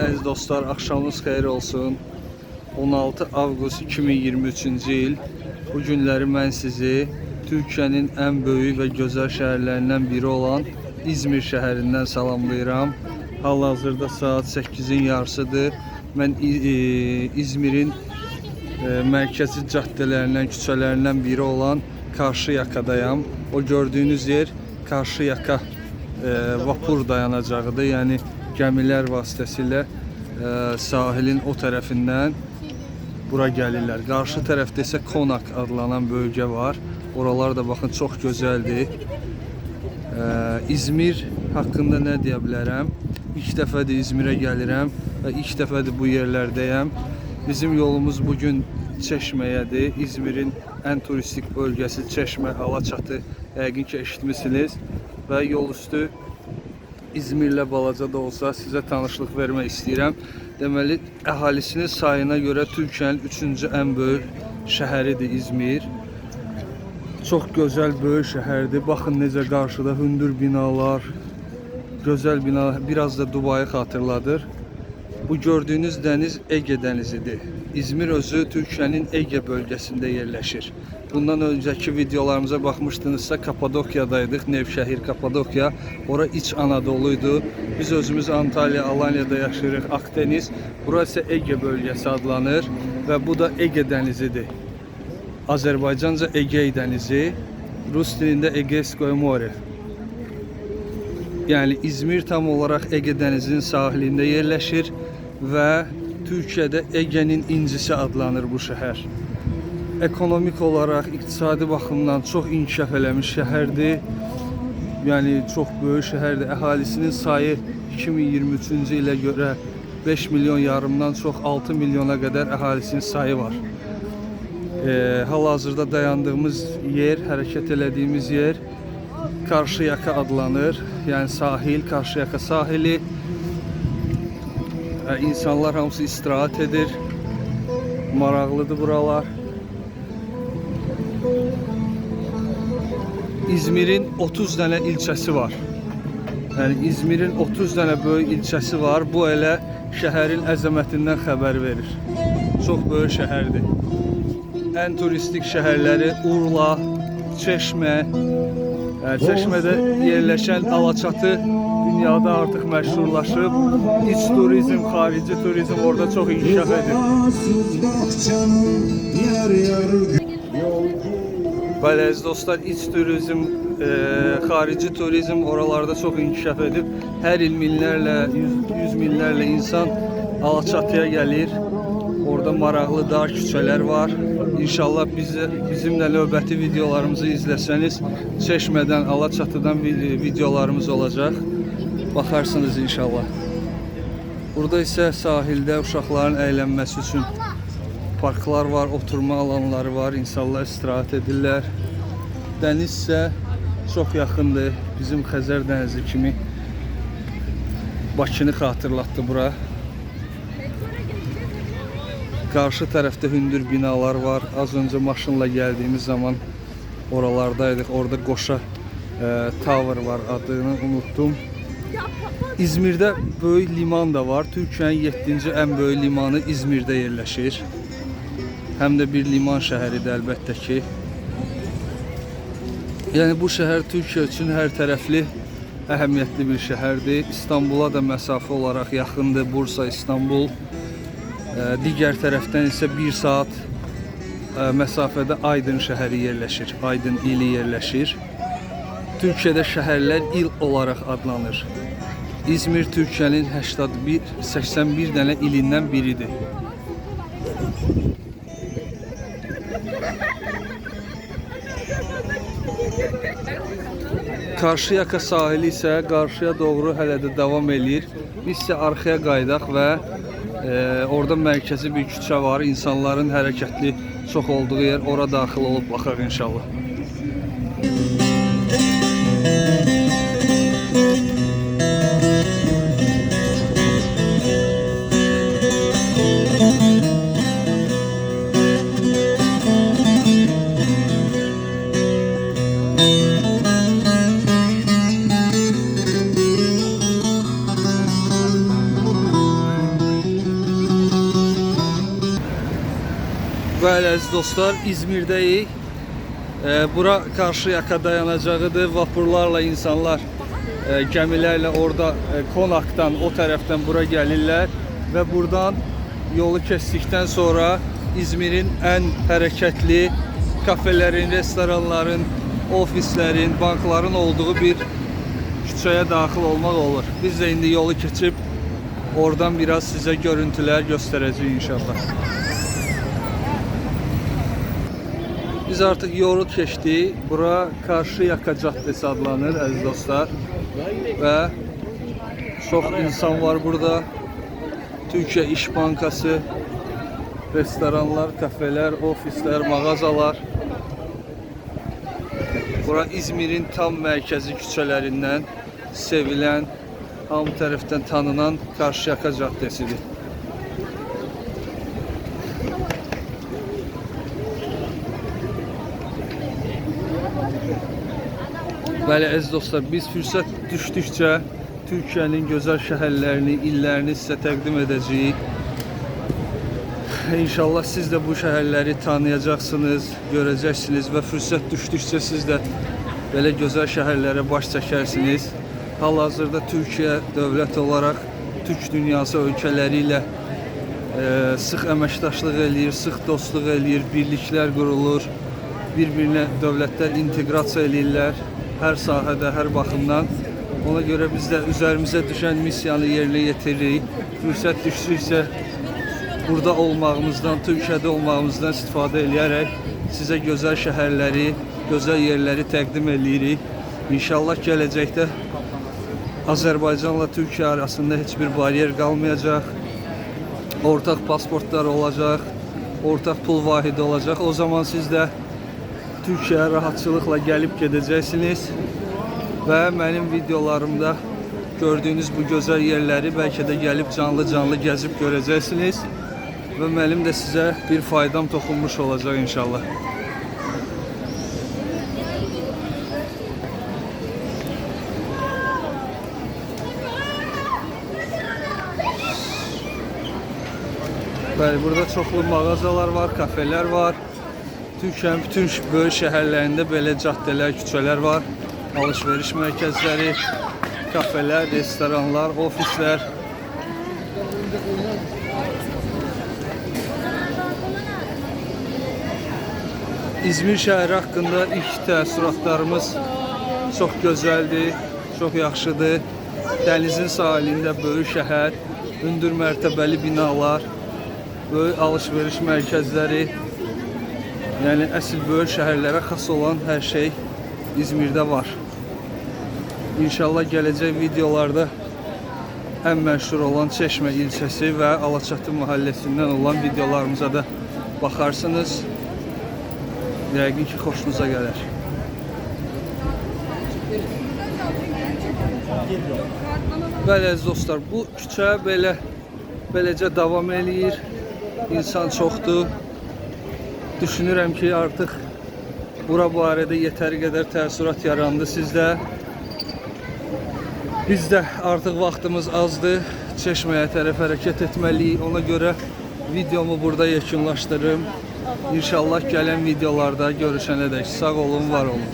Əziz dostlar, axşamınız xeyir olsun. 16 avqust 2023-cü il. Bu günləri mən sizi Türkiyənin ən böyük və gözəl şəhərlərindən biri olan İzmir şəhərindən salamlayıram. Hal-hazırda saat 8-in yarısıdır. Mən e, İzmirin e, mərkəzi caddələrindən, küçələrindən biri olan Qarşıyakadayam. O gördüyünüz yer Qarşıyaka e, vapur dayanacağıdır. Yəni gəmilər vasitəsilə e, sahilin o tərəfindən bura gəlirlər. Qarşı tərəfdə isə Konak adlanan bölgə var. Oralar da baxın çox gözəldir. Ee, İzmir haqqında nə deyə bilərəm? İlk dəfədir İzmirə gəlirəm və ilk dəfədir bu yerlərdəyəm. Bizim yolumuz bu gün Çeşməyədir. İzmirin ən turistik bölgəsi Çeşmə, Alaçatı yəqin ki eşitmisiniz və yol üstü İzmirlə balaca da olsa sizə tanışlıq vermək istəyirəm. Deməli, əhalisinin sayına görə Türkiyənin 3-cü ən böyük şəhəridir İzmir. Çox gözəl böyük şəhərdir. Baxın necə qarşıda hündür binalar, gözəl bina, biraz da Dubayı xatırladır. Bu gördüyünüz dəniz Ege dənizidir. İzmir özü Türkiyənin Ege bölgəsində yerləşir. Bundan öncəki videolarımıza baxmışdınızsa Kapadokya'daydık. Nevşehir, Kapadokya. Ora iç Anadolu'ydu. Biz özümüz Antalya, Alanya'da yaşayırıq. Akdeniz. Burası Ege bölgəsi adlanır və bu da Ege dənizidir. Azərbaycanca Egey dənizi, Rus dilində Egeskoye More. Yəni İzmir tam olaraq Ege dənizinin sahilində yerləşir və Türkiyədə Egenin incisi adlanır bu şəhər. Ekonomik olaraq, iqtisadi baxımdan çox inkişaf eləmiş şəhərdir. Yəni çox böyük şəhərdir. Əhalisinin sayı 2023-cü ilə görə 5 milyon yarımdan çox 6 milyona qədər əhalisinin sayı var. E, hal-hazırda dayandığımız yer, hərəkət elədiyimiz yer Karşıyaka adlanır. Yəni sahil, Karşıyaka sahili. İnsanlar hamısı istirahət edir. Maraqlıdır buralar. İzmir'in 30 dənə ilçəsi var. Yəni İzmir'in 30 dənə böyük ilçəsi var. Bu elə şəhərin əzəmətindən xəbər verir. Çox böyük şəhərdir. Ən turistik şəhərləri Urla, Çeşmə, Çeşmədə yerləşən Alaçatı dünyada artıq məşhurlaşıb. İç turizm, xarici turizm orada çox inkişaf edir. Bəli, dostlar, iç turizm, e, xarici turizm oralarda çox inkişaf edib. Hər il minlərlə, yüz, yüz minlərlə insan Alaçatıya gəlir. Orada maraqlı dar küçələr var. İnşallah bizi bizimlə növbəti videolarımızı izləsəniz, Çeşmədən, Alaçatıdan vi- videolarımız olacaq. Baxarsınız inşallah. Burada isə sahildə uşaqların əylənməsi üçün parklar var, oturma alanları var, insanlar istirahət edirlər. Dəniz isə çox yaxındır. Bizim Xəzər dənizi kimi Bakını xatırlatdı bura. Qarşı tərəfdə hündür binalar var. Az öncə maşınla gəldiyimiz zaman oralardaydıq. Orada Qoşa e, Tower var adını unuttum. İzmirdə böyük liman da var. Türkiyənin 7-ci ən limanı İzmirdə yerləşir. Həm də bir liman şəhəridir əlbəttə ki. Yəni bu şəhər Türkiyə üçün hər tərəfli əhəmiyyətli bir şəhərdir. İstanbula da məsafə olaraq yaxındır. Bursa, İstanbul. Ə, Digər tərəfdən isə 1 saat ə, məsafədə Aydın şəhəri yerləşir. Aydın ili yerləşir. Türkiyədə şəhərlər il olaraq adlanır. İzmir Türkiyənin 81 81 dənə ilindən biridir. Karşıyaka sahili isə qarşıya doğru hələ də davam eləyir. Biz isə arxaya qaydaq və e, orada mərkəzi bir küçə var. İnsanların hərəkətli çox olduğu yer. Ora daxil olub baxaq inşallah. Bəli əziz dostlar, İzmirdəyik. E, bura Qarşıyaka dayanacağıdır. Vapurlarla insanlar e, gəmilərlə orada e, Konakdan o tərəfdən bura gəlirlər və buradan yolu keçdikdən sonra İzmirin ən hərəkətli kafelerin, restoranların, ofislərin, bankların olduğu bir küçəyə daxil olmaq olur. Biz də indi yolu keçib oradan biraz sizə görüntülər göstərəcəyik inşallah. Biz artıq yolu keçdik. Bura Qarşıyaka caddəsi adlanır əziz dostlar. Və çox insan var burada. Türkiyə İş Bankası, restoranlar, kafeler, ofislər, mağazalar. Bura İzmir'in tam mərkəzi küçələrindən sevilən, hamı tərəfdən tanınan Qarşıyaka caddəsidir. Bəli əziz dostlar, biz fürsət düşdükcə Türkiyənin gözəl şəhərlərini, illərini sizə təqdim edəcəyik. İnşallah siz də bu şəhərləri tanıyacaqsınız, görəcəksiniz və fürsət düşdükcə siz də belə gözəl şəhərlərə baş çəkərsiniz. Hal-hazırda Türkiyə dövlət olaraq Türk dünyası ölkələri ilə e, sıx əməkdaşlıq eləyir, sıx dostluq eləyir, birliklər qurulur, bir-birinə hər sahədə, hər baxımdan. Ona görə biz də üzərimizə düşən missiyanı yerinə yetiririk. Fürsət düşdükcə burada olmağımızdan, Türkiyədə olmağımızdan istifadə edərək sizə gözəl şəhərləri, gözəl yerləri təqdim edirik. İnşallah gələcəkdə Azərbaycanla Türkiyə arasında heç bir bariyer qalmayacaq. Ortaq pasportlar olacaq, ortaq pul vahidi olacaq. O zaman siz də Türkiyəyə rahatçılıqla gəlib gedəcəksiniz və mənim videolarımda gördüyünüz bu gözəl yerləri bəlkə də gəlib canlı-canlı gəzib görəcəksiniz və mənim də sizə bir faydam toxunmuş olacaq inşallah. Bəli, burada çoxlu mağazalar var, kafeler var. Türkiyənin bütün böyük şəhərlərində belə caddələr, küçələr var. Alış-veriş mərkəzləri, kafeler, restoranlar, ofislər. İzmir şəhəri haqqında ilk təəssüratlarımız çox gözəldir, çox yaxşıdır. Dənizin sahilində böyük şəhər, hündür mərtəbəli binalar, böyük alış-veriş mərkəzləri, yəni əsl böyük şəhərlərə xas olan hər şey İzmirdə var. İnşallah gələcək videolarda ən məşhur olan Çeşmə ilçəsi və Alaçatı mahəlləsindən olan videolarımıza da baxarsınız. Yəqin ki, xoşunuza gələr. Bəli dostlar, bu küçə belə beləcə davam eləyir. İnsan çoxdur düşünürəm ki, artıq bura barədə yetəri qədər təəssürat yarandı sizdə. Biz də artıq vaxtımız azdır. Çeşməyə tərəf hərəkət etməliyik. Ona görə videomu burada yekunlaşdırırım. İnşallah gələn videolarda görüşənə dək sağ olun, var olun.